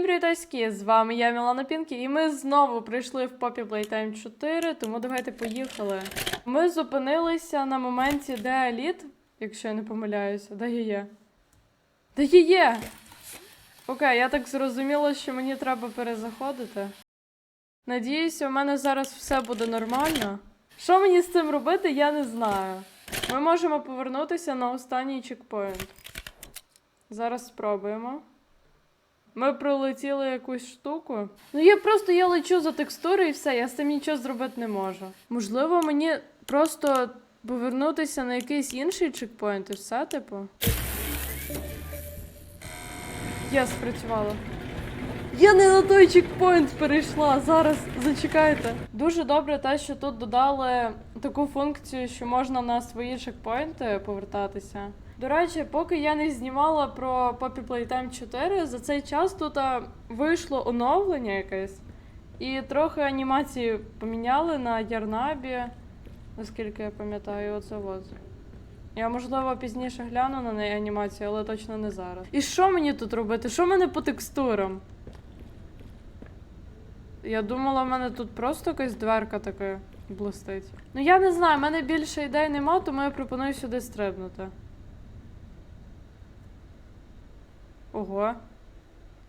Всім привітаськи! З вами я Мілана Пінкі, і ми знову прийшли в Poppy Playtime 4, тому давайте поїхали. Ми зупинилися на моменті, де Еліт, якщо я не помиляюся, де є. Де є! Окей, я так зрозуміла, що мені треба перезаходити. Надіюся, у мене зараз все буде нормально. Що мені з цим робити, я не знаю. Ми можемо повернутися на останній чекпоінт. Зараз спробуємо. Ми пролетіли якусь штуку. Ну я просто я лечу за текстури і все, я з цим нічого зробити не можу. Можливо, мені просто повернутися на якийсь інший чекпоінт і все, типу. Я спрацювала. Я не на той чекпоінт перейшла. Зараз зачекайте. Дуже добре те, що тут додали таку функцію, що можна на свої чекпоінти повертатися. До речі, поки я не знімала про Poppy Playtime 4, за цей час тут вийшло оновлення якесь. І трохи анімації поміняли на Ярнабі, наскільки я пам'ятаю, оце от. Я, можливо, пізніше гляну на неї анімацію, але точно не зараз. І що мені тут робити? Що в мене по текстурам? Я думала, в мене тут просто якась дверка така блистить. Ну я не знаю, в мене більше ідей нема, тому я пропоную сюди стрибнути. Ого.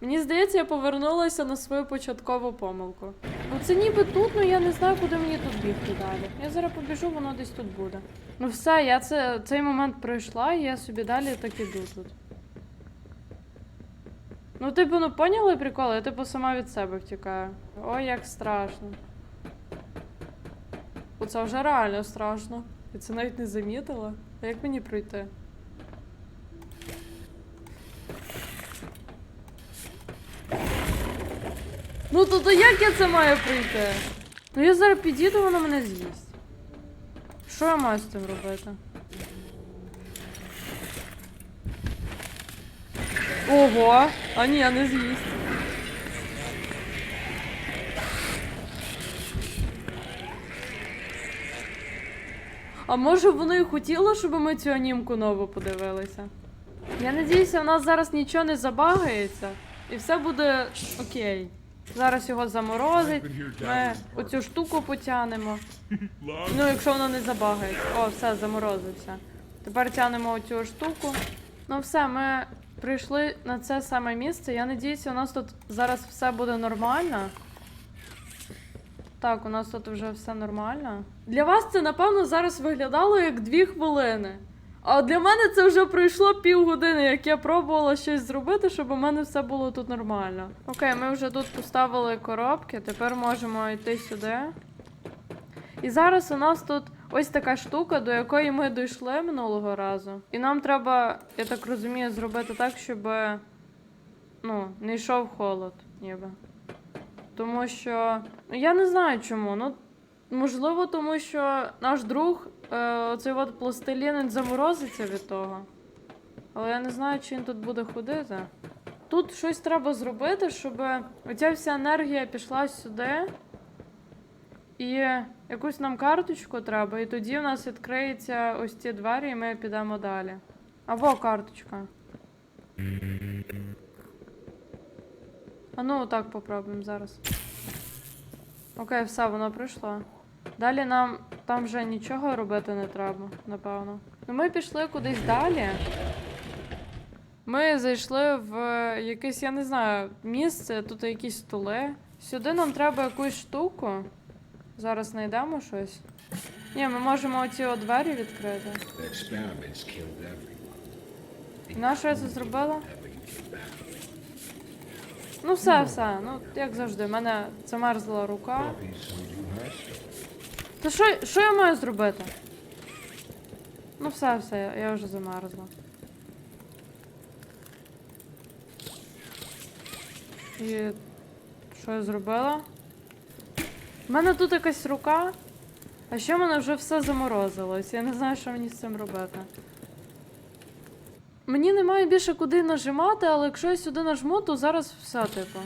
Мені здається, я повернулася на свою початкову помилку. Ну це ніби тут, ну я не знаю, куди мені тут бігти далі. Я зараз побіжу, воно десь тут буде. Ну все, я це, цей момент пройшла, і я собі далі так іду тут. Ну, типу, ну поняли прикол? Я типу сама від себе втікаю. Ой, як страшно. Оце вже реально страшно. Я це навіть не замітила. А як мені пройти? Ну то, то як я це маю пройти? Ну я зараз підійду, воно мене з'їсть. Що я маю з цим робити? Ого! А ні, я не з'їсть. А може воно і хотіло, щоб ми цю анімку нову подивилися? Я надіюся, у нас зараз нічого не забагається, і все буде окей. Зараз його заморозить, ми оцю штуку потягнемо. Ну, якщо воно не забагається. О, все, заморозився. Тепер тягнемо оцю штуку. Ну все, ми прийшли на це саме місце. Я надіюся, у нас тут зараз все буде нормально. Так, у нас тут вже все нормально. Для вас це, напевно, зараз виглядало як дві хвилини. А для мене це вже пройшло півгодини, як я пробувала щось зробити, щоб у мене все було тут нормально. Окей, ми вже тут поставили коробки, тепер можемо йти сюди. І зараз у нас тут ось така штука, до якої ми дійшли минулого разу. І нам треба, я так розумію, зробити так, щоб ну, не йшов холод, ніби. Тому що. Ну, я не знаю чому. Ну, можливо, тому що наш друг, е, оцей от пластилін заморозиться від того. Але я не знаю, чи він тут буде ходити. Тут щось треба зробити, щоб оця вся енергія пішла сюди. І якусь нам карточку треба, і тоді у нас відкриються ось ці двері, і ми підемо далі. Або карточка. А ну так попробуємо зараз. Окей, все, воно пройшло. Далі нам там вже нічого робити не треба, напевно. Ну ми пішли кудись далі. Ми зайшли в якесь, я не знаю, місце, тут якісь столи. Сюди нам треба якусь штуку. Зараз знайдемо щось. Ні, ми можемо оці от двері відкрити. На що я це зробила? Ну все, все. Ну, як завжди, в мене замерзла рука. Та що, що я маю зробити? Ну все, все, я- вже замерзла. І що я зробила? У мене тут якась рука, а ще в мене вже все заморозилось. Я не знаю, що мені з цим робити. Мені немає більше куди нажимати, але якщо я сюди нажму, то зараз все, типу.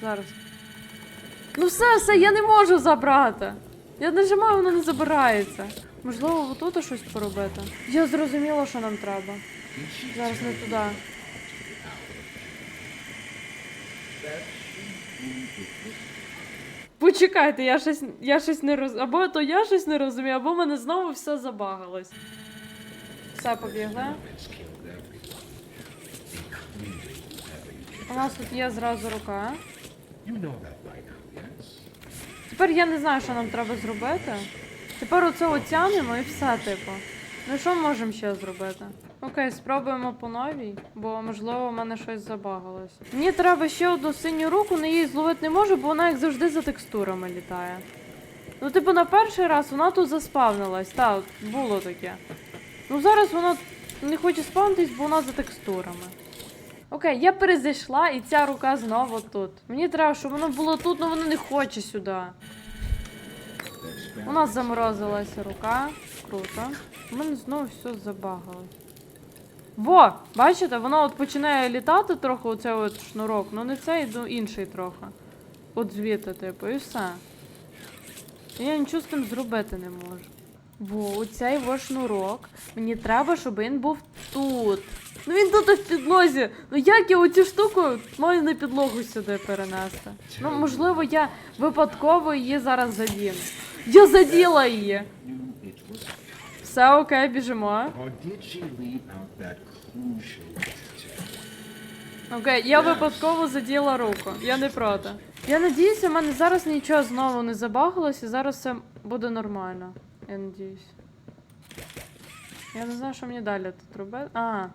Зараз. Ну все, все, я не можу забрати. Я нажимаю, воно не забирається. Можливо, отут щось поробити. Я зрозуміла, що нам треба. Зараз не туди. Почекайте, я щось, я щось не роз... Або то я щось не розумію, або в мене знову все забагалось. Все, having У нас тут є зразу рука. Тепер я не знаю, що нам треба зробити. Тепер оце отягнемо і все, типу. Ну що можемо ще зробити? Окей, спробуємо по новій, бо можливо в мене щось забагалось. Мені треба ще одну синю руку, але її зловити не можу, бо вона як завжди за текстурами літає. Ну, типу, на перший раз вона тут заспавнилась, так, було таке. Ну зараз вона не хоче спавнитись, бо вона за текстурами. Окей, я перезайшла і ця рука знову тут. Мені треба, щоб воно було тут, але воно не хоче сюди. У нас заморозилася рука. Круто. У мене знову все забагалось. Во! Бачите, воно от починає літати трохи, оцей от шнурок. Ну не цей, ну інший трохи. От звідти, типу, і все. І я нічого з тим зробити не можу. Во, оцей во шнурок. Мені треба, щоб він був тут. Ну він тут в підлозі. Ну як я оцю штуку маю на підлогу сюди перенести? Ну, можливо, я випадково її зараз задіну. Я заділа її. Все окей, біжимо. Окей, я випадково заділа руку. Я не проти. Я надіюся, в мене зараз нічого знову не забагалось, і зараз все буде нормально. Я надіюсь. Я не знаю, що мені далі тут робити. А.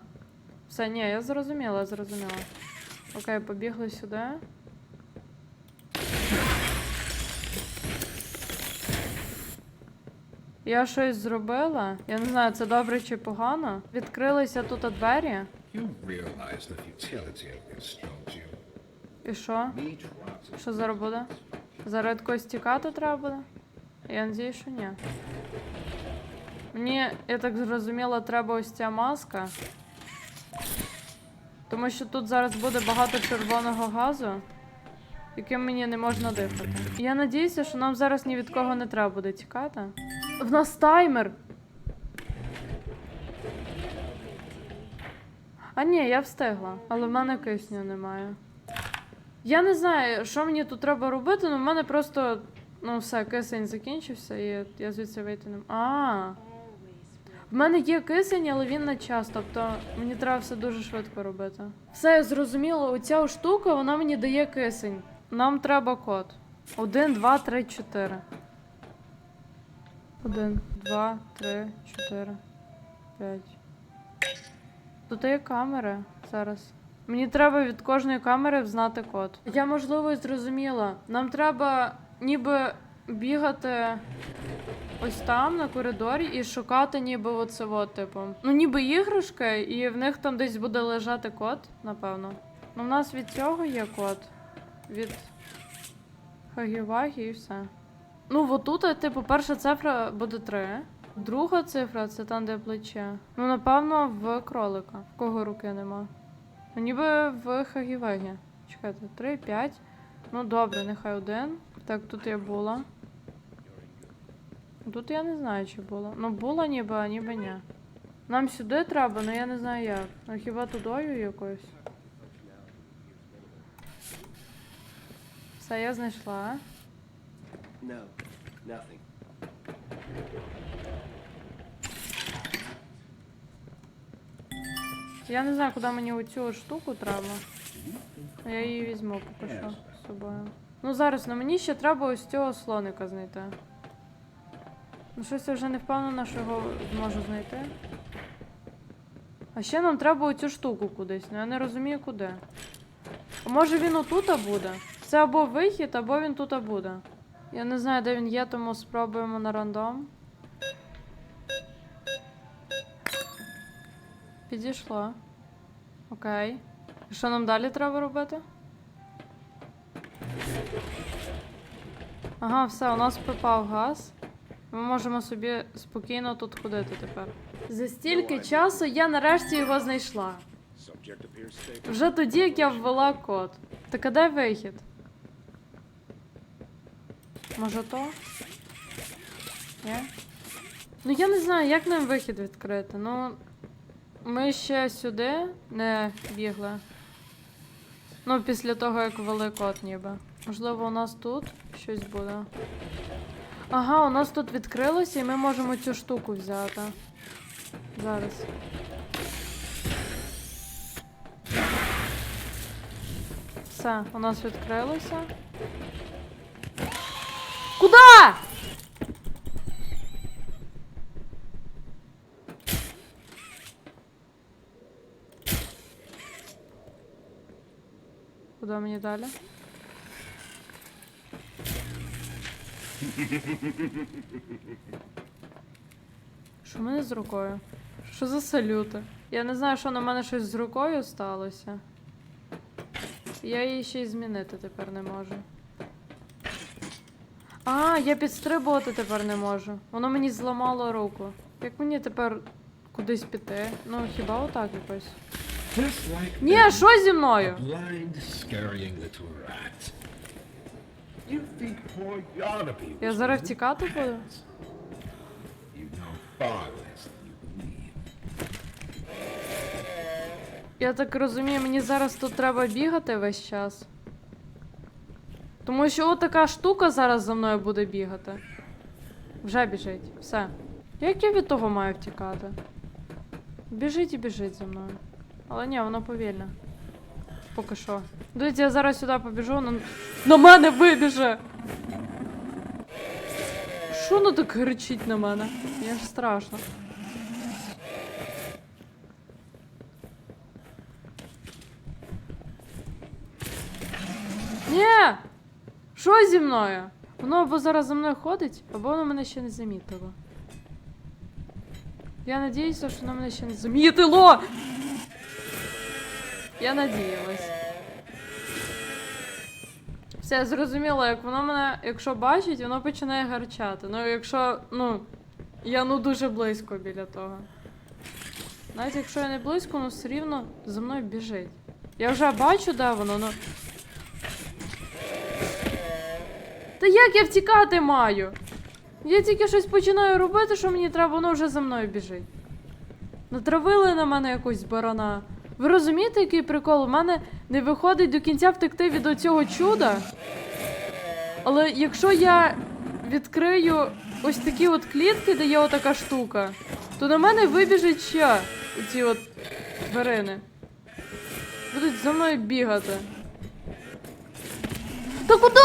Все, ні, я зрозуміла, я зрозуміла. Окей, побігли сюди. Я щось зробила. Я не знаю, це добре чи погано. Відкрилися тут двері. І що? Що зараз буде? Зараз когось тікати треба буде? Я надію, що ні. Мені, я так зрозуміла, треба ось ця маска. Тому що тут зараз буде багато червоного газу, яким мені не можна дихати. Я надіюся, що нам зараз ні від кого не треба буде тікати. В нас таймер! А ні, я встигла, але в мене кисню немає. Я не знаю, що мені тут треба робити, але в мене просто. Ну, все, кисень закінчився, і я звідси вийти не А. В мене є кисень, але він на час, тобто мені треба все дуже швидко робити. Все, я зрозуміла, оця штука, вона мені дає кисень. Нам треба код. Один, два, три, чотири. Один, два, три, чотири, п'ять. Тут є камери зараз. Мені треба від кожної камери взнати код. Я можливо зрозуміла. Нам треба ніби бігати ось там на коридорі і шукати ніби оце от, типу. Ну, ніби іграшки, і в них там десь буде лежати код, напевно. Ну, в нас від цього є код. Від Хагівагі і все. Ну, отут, типу, перша цифра буде 3. Друга цифра це там, де плече. Ну, напевно, в кролика. В кого руки нема. Ну, ніби в Хагівегі. Чекайте, 3, 5. Ну, добре, нехай один. Так, тут я була. Тут я не знаю, чи була. Ну, була ніби, а ніби ні. Нам сюди треба, але я не знаю як. Ну хіба тудою якось? Все, я знайшла. No, nothing. Я не знаю, куди мені оцю штуку треба. Ну, Я її візьму поки що з собою. Ну зараз на мені ще треба ось цього слоника знайти. Ну щось я вже не впевнена, що його зможу знайти. А ще нам треба оцю штуку кудись, ну я не розумію куди. А може він отута буде? Це або вихід, або він тут буде. Я не знаю, де він є, тому спробуємо на рандом. Підійшло. Окей. І Що нам далі треба робити? Ага, все, у нас пропав газ. Ми можемо собі спокійно тут ходити тепер. За стільки часу я нарешті його знайшла. Вже тоді, як я ввела код. Так а де вихід? Може то? Ні? Ну я не знаю, як нам вихід відкрити. Ну. Ми ще сюди не бігли. Ну, після того, як ввели код ніби. Можливо, у нас тут щось буде. Ага, у нас тут відкрилося і ми можемо цю штуку взяти. Зараз. Все, у нас відкрилося. Куда? Куди мені далі? Що в мене з рукою? Що за салюти? Я не знаю, що на мене щось з рукою сталося. Я її ще й змінити тепер не можу. А, я підстрибувати тепер не можу. Воно мені зламало руку. Як мені тепер кудись піти? Ну, хіба отак якось? Ні, що зі мною? Я зараз втікати буду? Я так розумію, мені зараз тут треба бігати весь час. Тому що отака штука зараз за мною буде бігати. Вже біжить. Все. Як я від того маю втікати? Біжить і біжить за мною. Але ні, воно повільне. Поки що. Дивіться, я зараз сюди побіжу, на, на мене вибіже! Що воно так кричить на мене? Мені ж страшно. Ні! Що зі мною? Воно або зараз за мною ходить, або воно мене ще не замітило. Я надіюся, що воно мене ще не замітило! Я надіялась. Все, я зрозуміла, як воно мене, якщо бачить, воно починає гарчати. Ну, якщо, ну, я ну дуже близько біля того. Навіть якщо я не близько, воно все рівно за мною біжить. Я вже бачу, де воно, ну. Та як я втікати маю? Я тільки щось починаю робити, що мені треба, воно вже за мною біжить. Натравили на мене якусь барана. Ви розумієте, який прикол? У мене не виходить до кінця втекти від оцього чуда. Але якщо я відкрию ось такі от клітки, де є отака штука, то на мене вибіжить ще ці от тварини. Будуть за мною бігати. Та куди?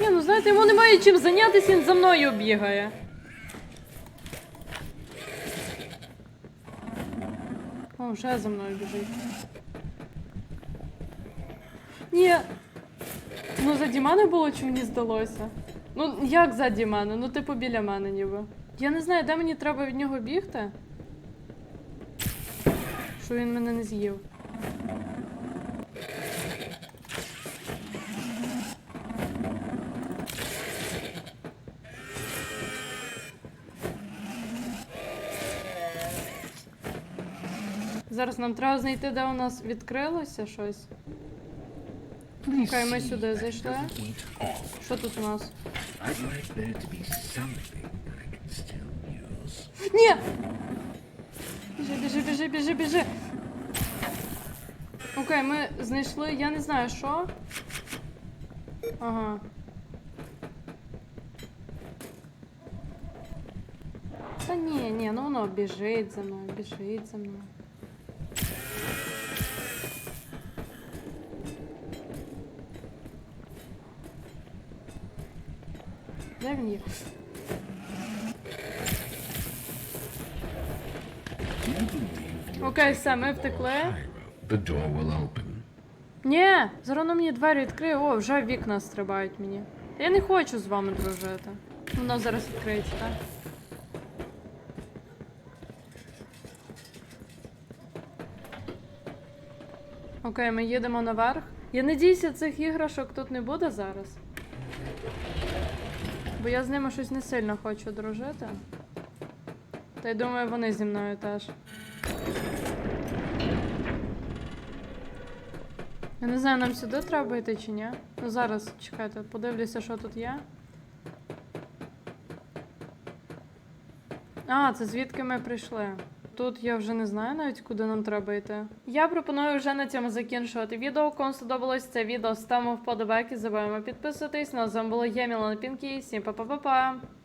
Ні, ну знаєте, йому немає чим зайнятися, він за мною бігає. О, вже за мною біжить. Ні. Ну, заді мене було, чи мені здалося? Ну, як заді мене? Ну, типу, біля мене ніби. Я не знаю, де мені треба від нього бігти. Що він мене не з'їв. Зараз нам треба знайти, де у нас відкрилося щось. Окей, ми сюди зайшли. Що тут у нас? Ні! Біжи, біжи, біжи, біжи, біжи. Окей, ми знайшли, я не знаю що. Ага. Та ні, ні, ну воно біжить за мною, біжить за мною. Де він є? Do you believe you're Окей, все, ми втекли. Ні, зараз мені двері відкриє. О, вже вікна стрибають мені. Я не хочу з вами дружити. Воно зараз відкриється, так? Окей, ми їдемо наверх. Я надіюся, цих іграшок тут не буде зараз. Бо я з ними щось не сильно хочу дружити. Та й думаю, вони зі мною теж. Я не знаю, нам сюди треба йти чи ні. Ну зараз, чекайте, подивлюся, що тут є. А, це звідки ми прийшли. Тут я вже не знаю навіть, куди нам треба йти. Я пропоную вже на цьому закінчувати відео. Кому сподобалось це відео, ставимо вподобайки, забуваємо підписуватись. На з вами було я, Мілана Пінкі. Всім па-па-па-па!